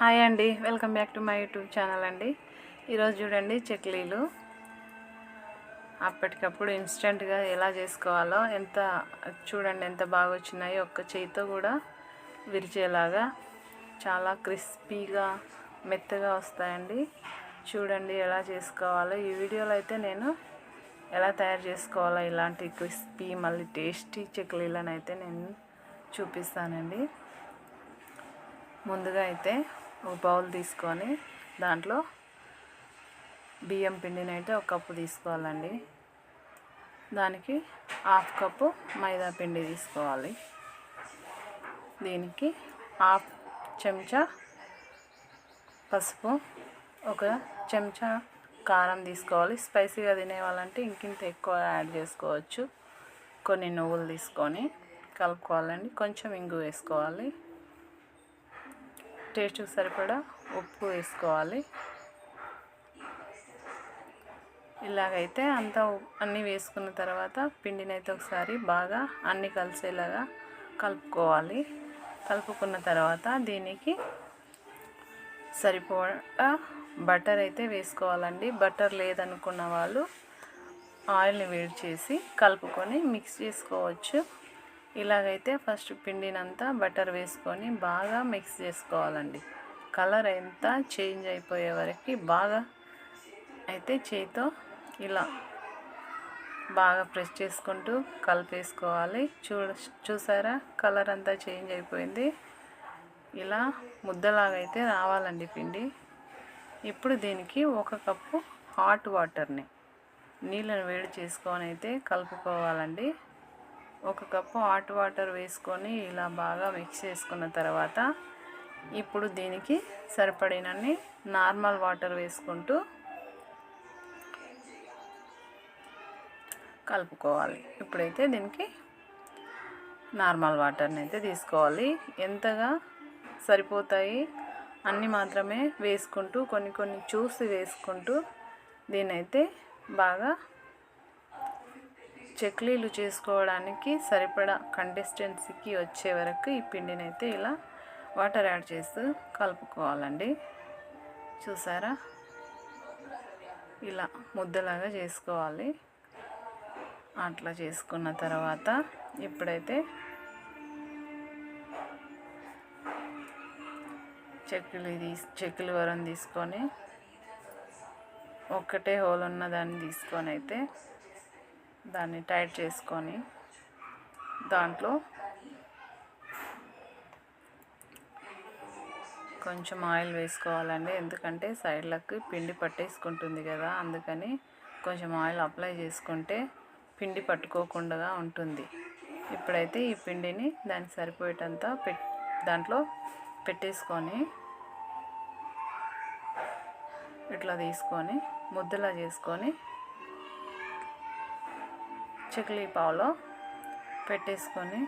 Hi అండి. Welcome back to my YouTube channel అండి. ఈరోజు చూడండి చక్లీలు. అప్పటికప్పుడు ఇన్స్టెంట్గా ఎలా చేసుకోవాలో ఎంత చూడండి ఎంత బాగా వచ్చినాయో ఒక్క చేయితో కూడా విరిచేలాగా చాలా క్రిస్పీగా మెత్తగా వస్తాయండి. చూడండి ఎలా చేసుకోవాలో. ఈ వీడియోలో అయితే నేను ఎలా తయారు చేసుకోవాలో ఇలాంటి క్రిస్పీ మళ్ళీ టేస్టీ చక్లీలను అయితే నేను చూపిస్తానండి. ముందుగా అయితే బౌల్ తీసుకొని దాంట్లో బియ్యం పిండిని అయితే ఒక కప్పు తీసుకోవాలండి. దానికి హాఫ్ కప్పు మైదా పిండి తీసుకోవాలి. దీనికి హాఫ్ చెంచా పసుపు ఒక చెంచా కారం తీసుకోవాలి. స్పైసీగా తినే వాళ్ళంటే ఇంకింత ఎక్కువ యాడ్ చేసుకోవచ్చు. కొన్ని నువ్వులు తీసుకొని కలుపుకోవాలండి. కొంచెం ఇంగు వేసుకోవాలి. టేస్ట్కి సరిపడా ఉప్పు వేసుకోవాలి. ఇలాగైతే అంతా అన్నీ వేసుకున్న తర్వాత పిండిని అయితే ఒకసారి బాగా అన్నీ కలిసేలాగా కలుపుకోవాలి. కలుపుకున్న తర్వాత దీనికి సరిపడా బటర్ అయితే వేసుకోవాలండి. బటర్ లేదనుకున్న వాళ్ళు ఆయిల్ని వేడి చేసి కలుపుకొని మిక్స్ చేసుకోవచ్చు. ఇలాగైతే ఫస్ట్ పిండినంతా బటర్ వేసుకొని బాగా మిక్స్ చేసుకోవాలండి. కలర్ ఎంత చేంజ్ అయిపోయే వరకు బాగా అయితే చేయితో ఇలా బాగా ప్రెస్ చేసుకుంటూ కలిపేసుకోవాలి. చూడ చూసారా? కలర్ అంతా చేంజ్ అయిపోయింది. ఇలా ముద్దలాగైతే రావాలండి పిండి. ఇప్పుడు దీనికి ఒక కప్పు హాట్ వాటర్ని నీళ్ళను వేడి చేసుకొని అయితే కలుపుకోవాలండి. ఒక కప్పు హాట్ వాటర్ వేసుకొని ఇలా బాగా మిక్స్ చేసుకున్న తర్వాత ఇప్పుడు దీనికి సరిపడినన్ని నార్మల్ వాటర్ వేసుకుంటూ కలుపుకోవాలి. ఇప్పుడైతే దీనికి నార్మల్ వాటర్ని అయితే తీసుకోవాలి. ఎంతగా సరిపోతాయి అన్నీ మాత్రమే వేసుకుంటూ కొన్ని కొన్ని చూసి వేసుకుంటూ దీనైతే బాగా చెక్లీలు చేసుకోవడానికి సరిపడా కండిస్టెన్సీకి వచ్చే వరకు ఈ పిండిని అయితే ఇలా వాటర్ యాడ్ చేస్తూ కలుపుకోవాలండి. చూసారా? ఇలా ముద్దలాగా చేసుకోవాలి. అట్లా చేసుకున్న తర్వాత ఇప్పుడైతే చెక్కులు తీసి చెక్కులు వరం తీసుకొని ఒక్కటే హోల్ ఉన్న దాన్ని తీసుకొని అయితే దాన్ని టైట్ చేసుకొని దాంట్లో కొంచెం ఆయిల్ వేసుకోవాలండి. ఎందుకంటే సైడ్లకు పిండి పట్టేసుకుంటుంది కదా అందుకని కొంచెం ఆయిల్ అప్లై చేసుకుంటే పిండి పట్టుకోకుండా ఉంటుంది. ఇప్పుడైతే ఈ పిండిని దానికి సరిపోయేటంత పెట్ దాంట్లో పెట్టేసుకొని ఇట్లా తీసుకొని ముద్దలా చేసుకొని చిక్లీ పావులో పెట్టేసుకొని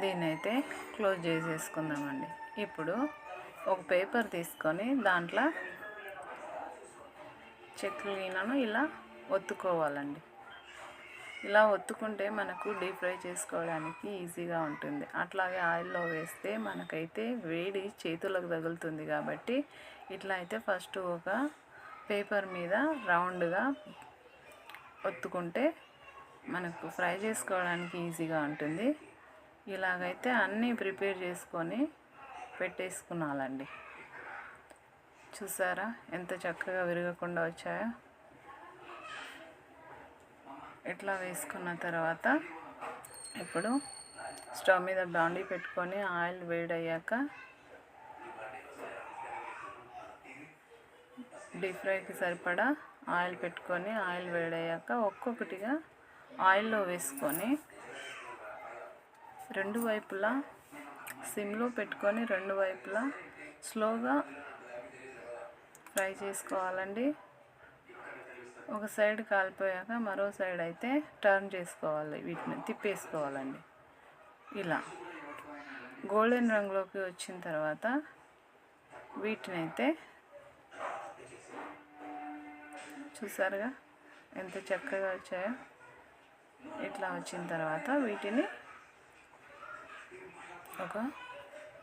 దీన్నైతే క్లోజ్ చేసేసుకుందామండి. ఇప్పుడు ఒక పేపర్ తీసుకొని దాంట్లో చెక్లీనను ఇలా ఒత్తుకోవాలండి. ఇలా ఒత్తుకుంటే మనకు డీప్ ఫ్రై చేసుకోవడానికి ఈజీగా ఉంటుంది. అట్లాగే ఆయిల్లో వేస్తే మనకైతే వేడి చేతులకు తగులుతుంది కాబట్టి ఇట్లా అయితే ఫస్ట్ ఒక పేపర్ మీద రౌండ్గా ఒత్తుకుంటే మనకు ఫ్రై చేసుకోవడానికి ఈజీగా ఉంటుంది. ఇలాగైతే అన్నీ ప్రిపేర్ చేసుకొని పెట్టేసుకున్నాలండి. చూసారా? ఎంత చక్కగా విరగకుండా వచ్చాయో. ఇట్లా వేసుకున్న తర్వాత ఇప్పుడు స్టవ్ మీద బాండీ పెట్టుకొని ఆయిల్ వేడయ్యాక డీప్ ఫ్రైకి సరిపడా ఆయిల్ పెట్టుకొని ఆయిల్ వేడయ్యాక ఒక్కొక్కటిగా ఆయిల్లో వేసుకొని రెండు వైపులా సిమ్లో పెట్టుకొని రెండు వైపులా స్లోగా ఫ్రై చేసుకోవాలండి. ఒక సైడ్ కాలిపోయాక మరో సైడ్ అయితే టర్న్ చేసుకోవాలి వీటిని తిప్పేసుకోవాలండి. ఇలా. గోల్డెన్ రంగులోకి వచ్చిన తర్వాత వీటిని అయితే చూసారుగా ఎంత చక్కగా వచ్చాయో? ఇట్లా వచ్చిన తర్వాత వీటిని ఒక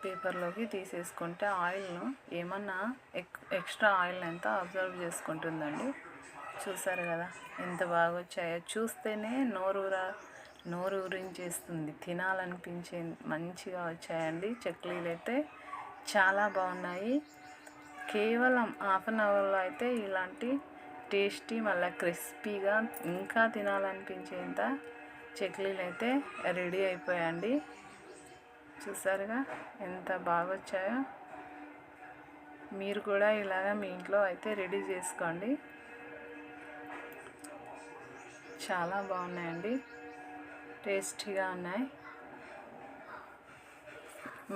పేపర్లోకి తీసేసుకుంటే ఆయిల్ను ఏమన్నా ఎక్ ఎక్స్ట్రా ఆయిల్ అంతా అబ్జర్వ్ చేసుకుంటుందండి? చూసారు కదా ఎంత బాగా వచ్చాయో చూస్తేనే నోరూరా నోరు ఊరించేస్తుంది. తినాలనిపించే మంచిగా వచ్చాయండి చక్లీలు అయితే. చాలా బాగున్నాయి. కేవలం హాఫ్ అన్ అవర్లో అయితే ఇలాంటి టేస్టీ మళ్ళీ క్రిస్పీగా ఇంకా తినాలనిపించేంత చక్లీలు అయితే రెడీ అయిపోయాయండి. చూసారుగా? ఎంత బాగా వచ్చాయో మీరు కూడా ఇలాగ మీ ఇంట్లో అయితే రెడీ చేసుకోండి. చాలా బాగున్నాయండి. టేస్టీగా ఉన్నాయి.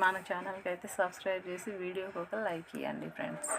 మన ఛానల్కి అయితే సబ్స్క్రైబ్ చేసి వీడియోకి ఒక లైక్ ఇవ్వండి ఫ్రెండ్స్.